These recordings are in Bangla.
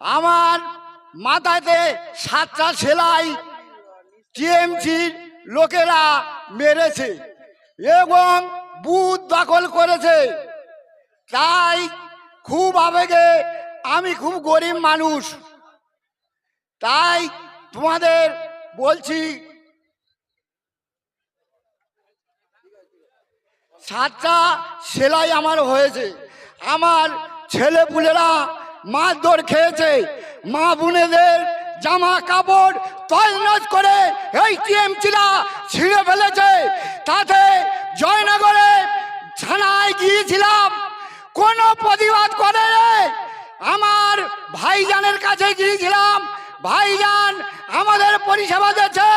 আমার মাথাতে সাতটা সেলাই টিএমসির লোকেরা মেরেছে এবং বুথ দখল করেছে। তাই খুব আবেগে আমি খুব গরিব মানুষ। তাই তোমাদের বলছি, সাতটা সেলাই আমার হয়েছে। আমার ছেলে পুলেরা মারধর খেয়েছে। মা বোনেদের জামা কাপড় তৈনাজ করে এই টিএমসিরা ছিঁড়ে ফেলেছে। তাতে জয়নগরে থানায় গিয়েছিলাম। কোনো প্রতিবাদ করে আমার ভাইজানের কাছে গিয়েছিলাম। ভাইজান আমাদের পরিষেবা দিয়েছে।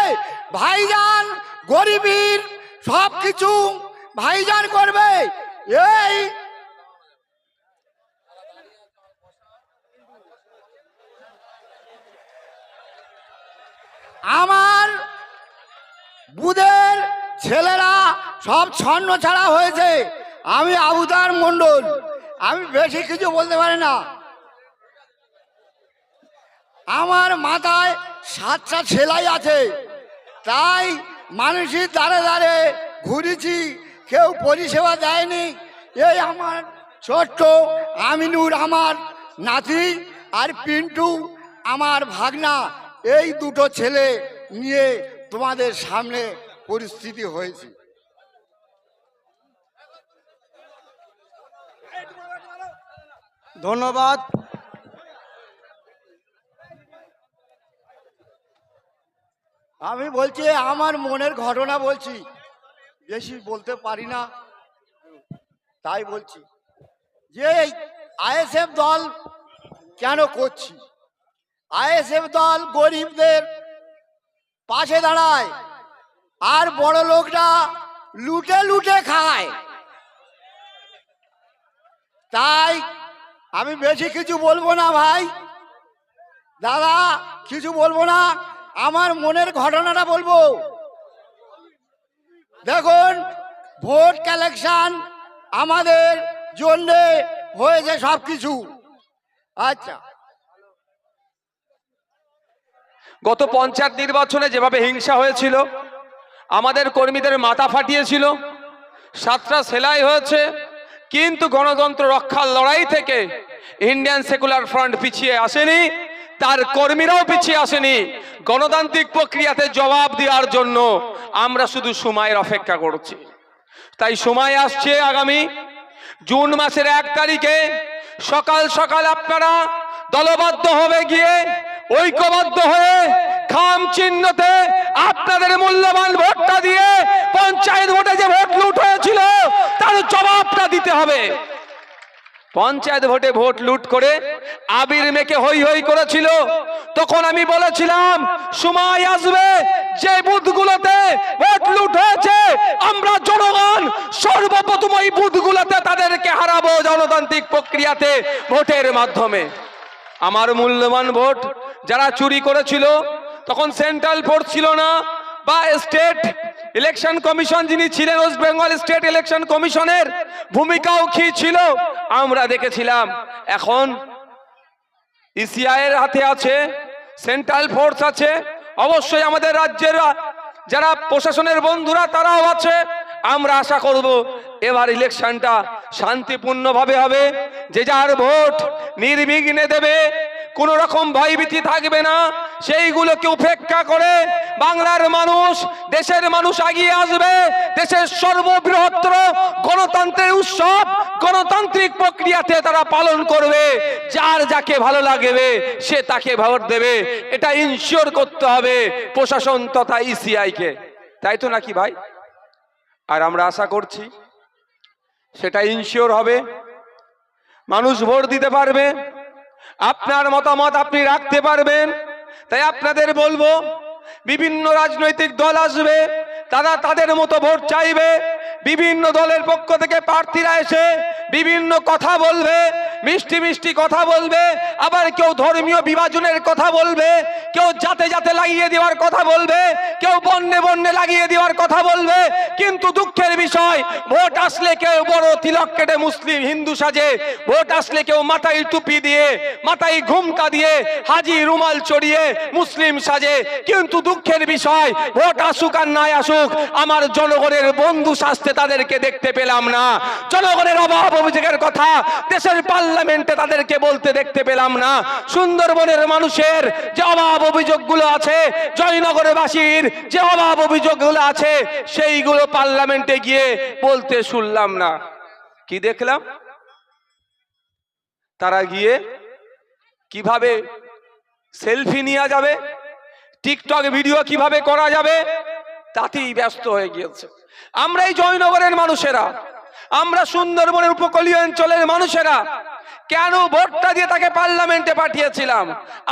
ভাইজান গরিবীর সব কিছু ভাইজান করবে। এই আমার বুদের ছেলেরা সব ছন্ন ছাড়া হয়েছে। আমি আবুদার মণ্ডল। আমি বেশি কিছু বলতে পারি না। আমার মাথায় সাতটা সেলাই আছে। তাই মানুষের দাঁড়ে দাঁড়ে ঘুরেছি। কেউ পরিষেবা দেয়নি। এই আমার ছোট্ট আমিনুর আমার নাতি আর পিন্টু, আমার ভাগনা। এই দুটো ছেলে নিয়ে তোমাদের সামনে পরিস্থিতি হয়েছে। ধন্যবাদ। আমি বলছি আমার মনের ঘটনা বলছি। বেশি বলতে পারি না। তাই বলছি যে আইএসএফ দল কেন করছি? আইএসএফ দল গরিবদের পাশে দাঁড়ায় আর বড় লোকরা লুটে লুটে খায়। তাই আমি বেশি কিছু বলব না ভাই। দাদা, কিছু বলব না। আমার মনের ঘটনাটা বলব। দেখুন, ভোট কালেকশন আমাদের জন্যে হয়েছে সব কিছু আচ্ছা। গত পঞ্চায়েত নির্বাচনে যেভাবে হিংসা হয়েছিল, আমাদের কর্মীদের মাথা ফাটিয়েছিল, সাতটা সেলাই হয়েছে, কিন্তু গণতন্ত্র রক্ষার লড়াই থেকে ইন্ডিয়ান সেকুলার ফ্রন্ট পিছিয়ে আসেনি, তার কর্মীরাও পিছিয়ে আসেনি। গণতান্ত্রিক প্রক্রিয়াতে জবাব দেওয়ার জন্য আমরা শুধু সময়ের অপেক্ষা করছি। তাই সময় আসছে আগামী জুন মাসের এক তারিখে সকাল সকাল আপনারা দলবদ্ধ হবে গিয়ে ঐক্যবদ্ধ হয়ে খাম চিহ্নতে আপনাদের মূল্যবান ভোটটা দিয়ে পঞ্চায়েত ভোটে যে ভোট লুট হয়েছিল, তার জবাবটা দিতে হবে। পঞ্চায়েত ভোটে ভোট লুট করে আবির মেকে হই হই করেছিল। তখন আমি বলেছিলাম, সময় আসবে যে বুথগুলোতে ভোট লুট হয়েছে, আমরা জনগণ সর্বপ্রথম ওই বুথগুলোতে তাদেরকে হারাবো জনতান্ত্রিক প্রক্রিয়াতে ভোটের মাধ্যমে। আমার মূল্যবান ভোট যারা চুরি করেছিল, তখন সেন্ট্রাল ফোর্স ছিল না, বা স্টেট ইলেকশন কমিশন যিনি ছিলেন, ওয়েস্ট বেঙ্গল স্টেট ইলেকশন কমিশনের ভূমিকাও কি ছিল? আমরা দেখেছিলাম। এখন ইসিআই এর হাতে আছে, সেন্ট্রাল ফোর্স আছে, অবশ্যই আমাদের রাজ্যের যারা প্রশাসনের বন্ধুরা, তারাও আছে। আমরা আশা করব এবার ইলেকশনটা শান্তিপূর্ণভাবে হবে। যে যার ভোট নির্বিঘ্নে দেবে, কোন রকম ভয়ভীতি থাকবে না। সেইগুলোকে উপেক্ষা করে বাংলার মানুষ, দেশের মানুষ এগিয়ে আসবে। দেশের সর্ববৃহত্তর গণতন্ত্রের উৎসব, গণতান্ত্রিক প্রক্রিয়াতে তারা পালন করবে। যার যাকে ভালো লাগবে, সে তাকে ভোট দেবে। এটা ইনশিওর করতে হবে প্রশাসন তথা ইসিআই কে। তাই তো নাকি ভাই? আর আমরা আশা করছি সেটা ইনশিওর হবে। মানুষ ভোট দিতে পারবে। আপনার মতামত আপনি রাখতে পারবেন। তাই আপনাদের বলব, বিভিন্ন রাজনৈতিক দল আসবে, তারা তাদের মতো ভোট চাইবে। বিভিন্ন দলের পক্ষ থেকে প্রার্থীরা এসে বিভিন্ন কথা বলবে। মিষ্টি মিষ্টি কথা বলবে, আবার কেউ ধর্মীয় বিভাজনের কথা বলবে, কেউ যাতে যাতে লাগিয়ে দেওয়ার কথা বলবে, কেউ বন্যে বন্যে লাগিয়ে দেওয়ার কথা বলবে, কিন্তু দুঃখের বিষয়, ভোট আসলে কেউ বড় তিলক কেটে মুসলিম হিন্দু সাজে, ভোট আসলে কেউ মাথায় টুপি দিয়ে, মাথায় ঘুমকা দিয়ে, হাজি রুমাল চড়িয়ে মুসলিম সাজে, কিন্তু দুঃখের বিষয়, ভোট আসুক আর নাই আসুক, আমার জনগণের বন্ধু শাস্তে তাদেরকে দেখতে পেলাম না। জনগণের অভাব অভিযোগের কথা, দেশের পার্লামেন্টে তাদেরকে বলতে দেখতে পেলাম না। সুন্দরবনের মানুষের যে অভাব অভিযোগগুলো আছে, জয়নগরবাসীর যে অভাব অভিযোগগুলো আছে, সেইগুলো পার্লামেন্টে গিয়ে বলতে শুনলাম না। কি দেখলাম? তারা গিয়ে কীভাবে সেলফি নেওয়া যাবে, টিকটক ভিডিও কীভাবে করা যাবে, তাতেই ব্যস্ত হয়ে গিয়েছে। আমরা এই জয়নগরের মানুষেরা, আমরা সুন্দরবনের উপকূলীয় অঞ্চলের মানুষেরা কেন ভোটটা দিয়ে তাকে পার্লামেন্টে পাঠিয়েছিলাম?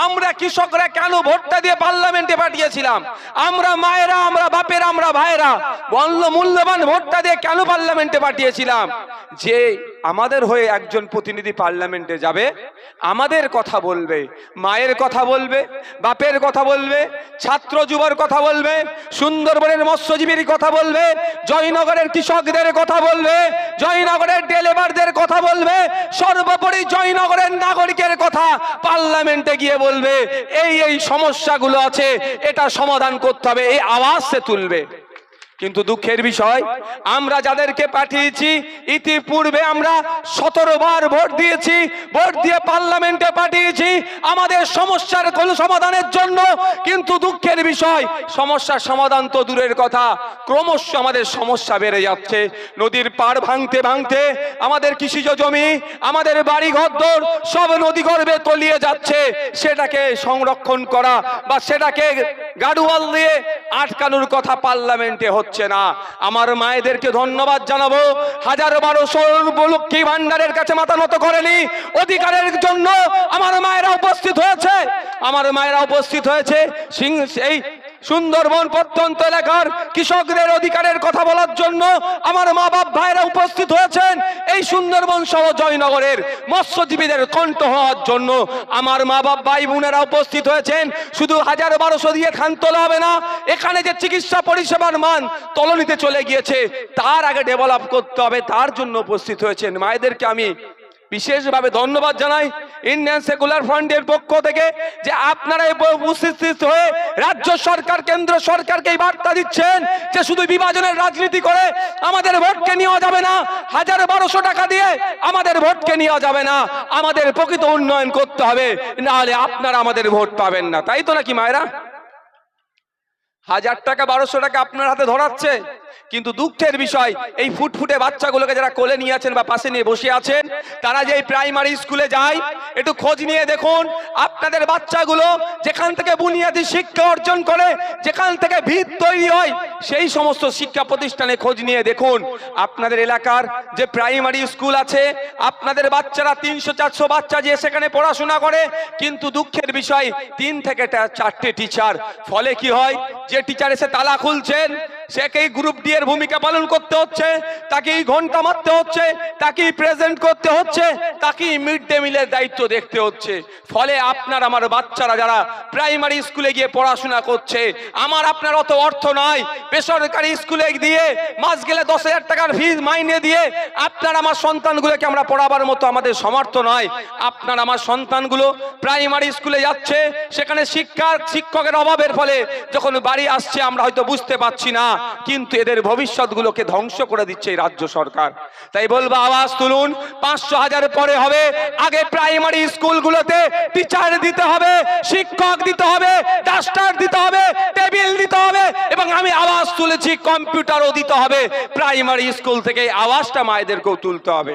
আমরা কৃষকরা কেন ভোটটা দিয়ে পার্লামেন্টে পাঠিয়েছিলাম? আমরা মায়েরা, আমরা বাপেরা, আমরা ভাইরা বল্ল মূল্যবান ভোটটা দিয়ে কেন পার্লামেন্টে পাঠিয়েছিলাম? যে আমাদের হয়ে একজন প্রতিনিধি পার্লামেন্টে যাবে, আমাদের কথা বলবে, মায়ের কথা বলবে, বাপের কথা বলবে, ছাত্র যুবর কথা বলবে, সুন্দরবনের মৎস্যজীবীর কথা বলবে, জয়নগরের কৃষকদের কথা বলবে, জয়নগরের ডেলিভারদের কথা বলবে, সর্বোপরি জয়নগরের নাগরিকের কথা পার্লামেন্টে গিয়ে বলবে, এই এই সমস্যাগুলো আছে, এটা সমাধান করতে হবে, এই আওয়াজ সে তুলবে। কিন্তু দুঃখের বিষয়, আমরা যাদেরকে পাঠিয়েছি, ইতিপূর্বে আমরা সতেরো বার ভোট দিয়েছি, ভোট দিয়ে পার্লামেন্টে পাঠিয়েছি, আমাদের সমস্যার কোন সমাধানের জন্য। কিন্তু দুঃখের বিষয়, সমস্যার সমাধান তো দূরের কথা, ক্রমশ আমাদের সমস্যা বেড়ে যাচ্ছে। নদীর পাড় ভাঙতে ভাঙতে আমাদের কৃষিজ জমি, আমাদের বাড়ি ঘরদোর সব নদী গর্ভে তলিয়ে যাচ্ছে। সেটাকে সংরক্ষণ করা বা সেটাকে গাড়ুয়াল দিয়ে আটকানোর কথা পার্লামেন্টে হচ্ছে। না। আমার মায়েদেরকে ধন্যবাদ জানাব। হাজার বারোশো লক্ষ্মী ভান্ডারের কাছে মাথা নত করেনি। অধিকারের জন্য আমার মায়েরা উপস্থিত হয়েছে। আমার মায়েরা উপস্থিত হয়েছে। সিং এই সুন্দরবন প্রত্যন্ত এলাকার কৃষকদের অধিকারের কথা বলার জন্য আমার মা বাপ ভাইরা উপস্থিত হয়েছেন। এই সুন্দরবন সহ জয়নগরের মৎস্যজীবীদের কণ্ঠ হওয়ার জন্য আমার মা বাপ ভাই বোনেরা উপস্থিত হয়েছেন। শুধু হাজার বারোশো দিয়ে খান তোলা হবে না, এখানে যে চিকিৎসা পরিষেবার মান তলনিতে চলে গিয়েছে, তার আগে ডেভেলপ করতে হবে, তার জন্য উপস্থিত হয়েছেন। মায়েদেরকে আমি বিশেষভাবে ধন্যবাদ জানাই। ইন্ডিয়ান সেকুলার ফ্রন্টের পক্ষ থেকে যে আপনারা উপস্থিত হয়ে রাজ্য সরকার, কেন্দ্র সরকারকে বার্তা দিচ্ছেন যে শুধু বিভাজনের রাজনীতি করে আমাদের ভোটকে নেওয়া যাবে না, হাজার বারোশো টাকা দিয়ে আমাদের ভোটকে নেওয়া যাবে না, আমাদের প্রকৃত উন্নয়ন করতে হবে, নাহলে আপনারা আমাদের ভোট পাবেন না। তাই তো নাকি মায়েরা? হাজার টাকা, বারোশো টাকা আপনার হাতে ধরাচ্ছে। কিন্তু দুঃখের বিষয়, এই ফুটফুটে বাচ্চাগুলোকে যারা কোলে নিয়ে আছেন বা পাশে নিয়ে বসে আছেন, তারা যে প্রাইমারি স্কুলে যায়, একটু খোঁজ নিয়ে দেখুন, আপনাদের বাচ্চাগুলো যেখান থেকে বুনিয়াদী শিক্ষা অর্জন করে, যেখান থেকে ভিত তৈরি হয়, সেই সমস্ত শিক্ষা প্রতিষ্ঠানে খোঁজ নিয়ে দেখুন। আপনাদের এলাকার যে প্রাইমারি স্কুল আছে, আপনাদের বাচ্চারা তিনশো, চারশো বাচ্চা যে সেখানে পড়াশোনা করে, কিন্তু দুঃখের বিষয়, তিন থেকে চারটে টিচার ফলে কি হয়, যে টিচার এসে তালা খুলছেন সেকেই গ্রুপ ডি এর ভূমিকা পালন করতে হচ্ছে, তাকেই ঘণ্টা মারতে হচ্ছে, তাকেই প্রেজেন্ট করতে হচ্ছে, তাকেই মিড ডে মিলের দায়িত্ব দেখতে হচ্ছে। ফলে আপনার, আমার বাচ্চারা যারা প্রাইমারি স্কুলে গিয়ে পড়াশোনা করছে, আমার আপনার অত অর্থ নয় বেসরকারি স্কুলে দিয়ে মাস গেলে দশ হাজার টাকার ফিজ মাইনে দিয়ে আপনার, আমার সন্তানগুলোকে আমরা পড়াবার মতো আমাদের সমর্থ নয় আপনার, আমার সন্তানগুলো প্রাইমারি স্কুলে যাচ্ছে, সেখানে শিক্ষার, শিক্ষকের অভাবের ফলে যখন বাড়ি আসছে, আমরা হয়তো বুঝতে পারছি না। কিন্তু এদের ভবিষ্যৎগুলোকে ধ্বংস করে দিচ্ছে এই রাজ্য সরকার। তাই বলব, আওয়াজ তুলুন, পাঁচশো হাজার পরে হবে, আগে প্রাইমারি স্কুলগুলোতে টিচার দিতে হবে, শিক্ষক দিতে হবে ডাস্টার দিতে হবে টেবিল দিতে হবে, এবং আমি আওয়াজ তুলেছি, কম্পিউটারও দিতে হবে। প্রাইমারি স্কুল থেকে আওয়াজটা মায়েদেরকেও তুলতে হবে।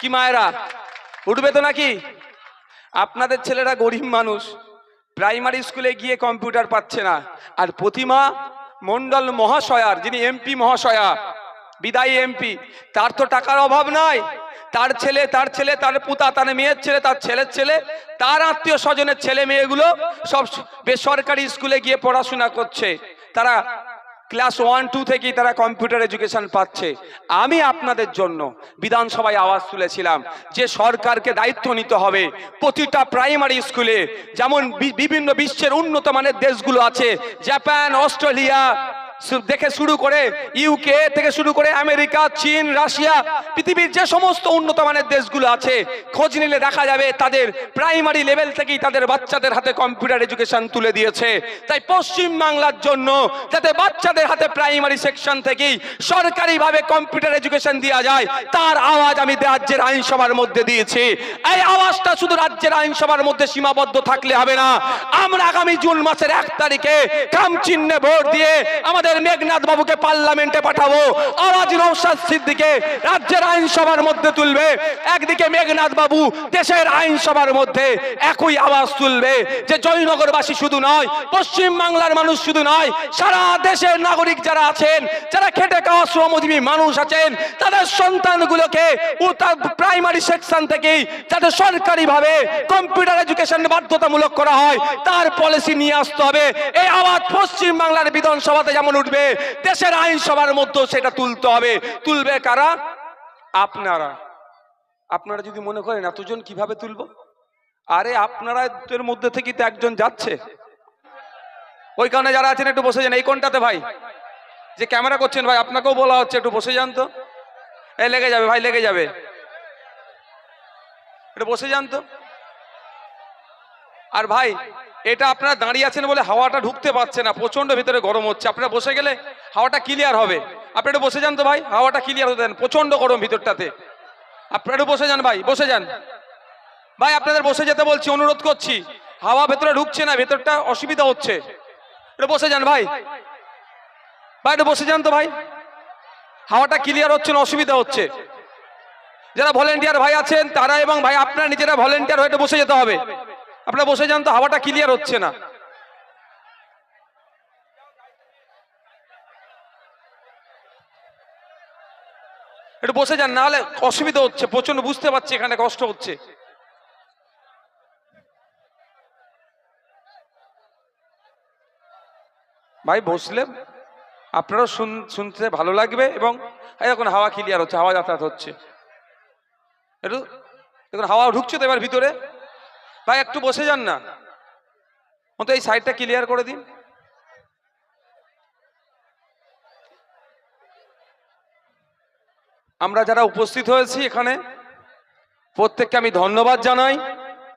কি মায়েরা, উঠবে তো নাকি? আপনাদের ছেলেরা গরিব মানুষ প্রাইমারি স্কুলে গিয়ে কম্পিউটার পাচ্ছে না। আর প্রতিমা মন্ডল মহাশয়ার, যিনি এমপি মহাশয়া, বিদায়ী এমপি, তার তো টাকার অভাব নাই। তার ছেলে তার ছেলে, তার পুতা, তার মেয়ের ছেলে, তার ছেলের ছেলে, তার আত্মীয় স্বজনের ছেলে মেয়েগুলো সব বেসরকারি স্কুলে গিয়ে পড়াশোনা করছে। তারা ক্লাস ওয়ান, টু থেকেই তারা কম্পিউটার এডুকেশন পাচ্ছে। আমি আপনাদের জন্য বিধানসভায় আওয়াজ তুলেছিলাম যে সরকারকে দায়িত্ব নিতে হবে প্রতিটা প্রাইমারি স্কুলে। যেমন বিভিন্ন বিশ্বের উন্নত মানের দেশগুলো আছে, জাপান, অস্ট্রেলিয়া দেখে শুরু করে ইউকে থেকে শুরু করে আমেরিকা, চীন, রাশিয়া, পৃথিবীর যে সমস্ত উন্নত মানের দেশগুলো আছে, খোঁজ নিলে দেখা যাবে তাদের প্রাইমারি লেভেল থেকেই তাদের বাচ্চাদের হাতে কম্পিউটার এডুকেশন তুলে দিয়েছে। তাই পশ্চিম বাংলার জন্য যাতে বাচ্চাদের হাতে প্রাইমারি সেকশন থেকেই সরকারিভাবে কম্পিউটার এডুকেশন দেওয়া যায়, তার আওয়াজ আমি রাজ্যের আইনসভার মধ্যে দিয়েছি। এই আওয়াজটা শুধু রাজ্যের আইনসভার মধ্যে সীমাবদ্ধ থাকলে হবে না। আমরা আগামী জুন মাসের এক তারিখে কাম চিহ্নে ভোট দিয়ে আমাদের মেঘনাথ বাবুকে পার্লামেন্টে পাঠাবো। আওয়াজ নৌসাদ সিদ্দিকে রাজ্যের আইনসভার মধ্যে তুলবে। একদিকে মেঘনাথ বাবু দেশের আইনসভার মধ্যে একই আওয়াজ তুলবে যে জয়নগরবাসী শুধু নয়, পশ্চিম বাংলার মানুষ শুধু নয়, সারা দেশের নাগরিক যারা আছেন, যারা খেটে খাওয়া শ্রমজীবী মানুষ আছেন, তাদের সন্তানগুলোকে প্রাইমারি সেকশন থেকেই যাতে সরকারিভাবে কম্পিউটার এডুকেশন বাধ্যতামূলক করা হয়, তার পলিসি নিয়ে আসতে হবে। এই আওয়াজ পশ্চিম বাংলার বিধানসভাতে যেমন উঠবে। দেশের আইনসভার মধ্যেও সেটা তুলতে হবে। তুলবে কারা? আপনারা। আপনারা যদি মনে করেন এতজন কীভাবে তুলবো? আরে আপনারা এর মধ্যে থেকে তো একজন যাচ্ছে। ওই কারণে যারা আছেন একটু বসে যান। এই কোনটাতে ভাই? যে ক্যামেরা করছেন ভাই, আপনাকেও বলা হচ্ছে, একটু বসে যান তো। এই লেগে যাবে ভাই, লেগে যাবে। একটু বসে যান তো। আর ভাই এটা আপনারা দাঁড়িয়ে আছেন বলে হাওয়াটা ঢুকতে পারছে না প্রচণ্ড ভিতরে গরম হচ্ছে। আপনারা বসে গেলে হাওয়াটা ক্লিয়ার হবে। আপনি একটু বসে যান তো ভাই, হাওয়াটা ক্লিয়ার হতে দেন প্রচণ্ড গরম ভিতরটাতে। আপনারা একটু বসে যান ভাই, বসে যান। ভাই, আপনাদের বসে যেতে বলছি, অনুরোধ করছি। হাওয়া ভেতরে ঢুকছে না, ভেতরটা অসুবিধা হচ্ছে। একটু বসে যান ভাই। ভাই, একটু বসে যান তো ভাই। হাওয়াটা ক্লিয়ার হচ্ছে না, অসুবিধা হচ্ছে। যারা ভলেন্টিয়ার ভাই আছেন, তারা এবং ভাই, আপনারা নিজেরা ভলেন্টিয়ার হয়ে বসে যেতে হবে। আপনারা বসে যান তো, হাওয়াটা ক্লিয়ার হচ্ছে না। একটু বসে যান নাহলে অসুবিধা হচ্ছে প্রচণ্ড বুঝতে পারছি এখানে কষ্ট হচ্ছে। ভাই, বসলে আপনারাও শুন- শুনতে ভালো লাগবে এবং এই দেখুন হাওয়া ক্লিয়ার হচ্ছে, হাওয়া যাতায়াত হচ্ছে। একটু দেখুন, হাওয়া ঢুকছে তো এবার ভিতরে? ভাই, একটু বসে যান না। অন্তত এই সাইডটা ক্লিয়ার করে দিন। আমরা যারা উপস্থিত হয়েছি এখানে, প্রত্যেককে আমি ধন্যবাদ জানাই।